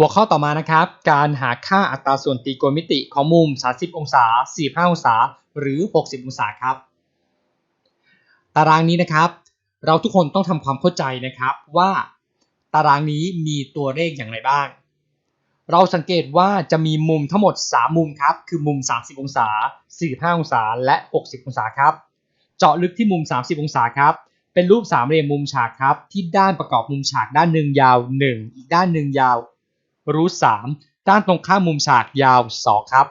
หัวข้อต่อมานะครับ การหาค่าอัตราส่วนตรีโกณมิติของมุม 30 องศา 45 องศา หรือ 60 องศาครับ ตารางนี้นะครับ เราทุกคนต้องทำความเข้าใจนะครับว่าตารางนี้มีตัวเลขอย่างไรบ้าง เราสังเกตว่าจะมีมุมทั้งหมด 3 มุมครับ คือมุม 30 องศา 45 องศา และ 60 องศาครับ เจาะลึกที่มุม 30 องศาครับเป็นรูปสามเหลี่ยมมุมฉากครับที่ด้านประกอบมุมฉากด้านหนึ่งยาว 1 อีกด้านหนึ่งยาว รูทสามด้านตรงข้ามมุมฉากยาว2ครับ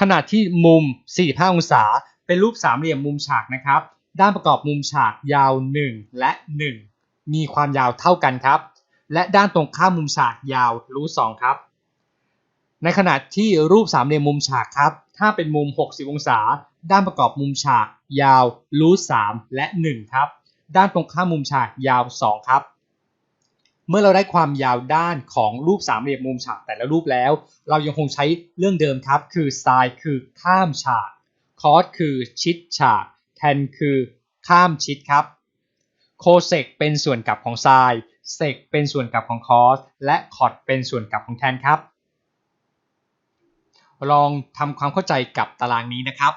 ขณะที่มุม 45 องศา เป็นรูปสามเหลี่ยมมุมฉากนะครับ ด้านประกอบมุมฉากยาว 1 และ 1 มีความยาวเท่ากันครับ และด้านตรงข้ามมุมฉากยาวรูทสองครับ ในขณะที่รูปสามเหลี่ยมมุมฉากครับ ถ้าเป็นมุม 60 องศา ด้านประกอบมุมฉากยาวรูทสามและ 1 ครับ ด้านตรงข้ามมุมฉากยาว 2 ครับ เมื่อเราได้ความยาวด้านของรูปสามเหลี่ยมมุมฉากแต่ละรูปแล้ว เรายังคงใช้เรื่องเดิมครับ คือ sin คือข้ามฉาก cos คือชิดฉาก tan คือข้ามชิดครับ cosec เป็นส่วนกลับของ sin sec เป็นส่วนกลับของ cos และ cot เป็นส่วนกลับของ tan ครับ ลองทำความเข้าใจกับตารางนี้นะครับ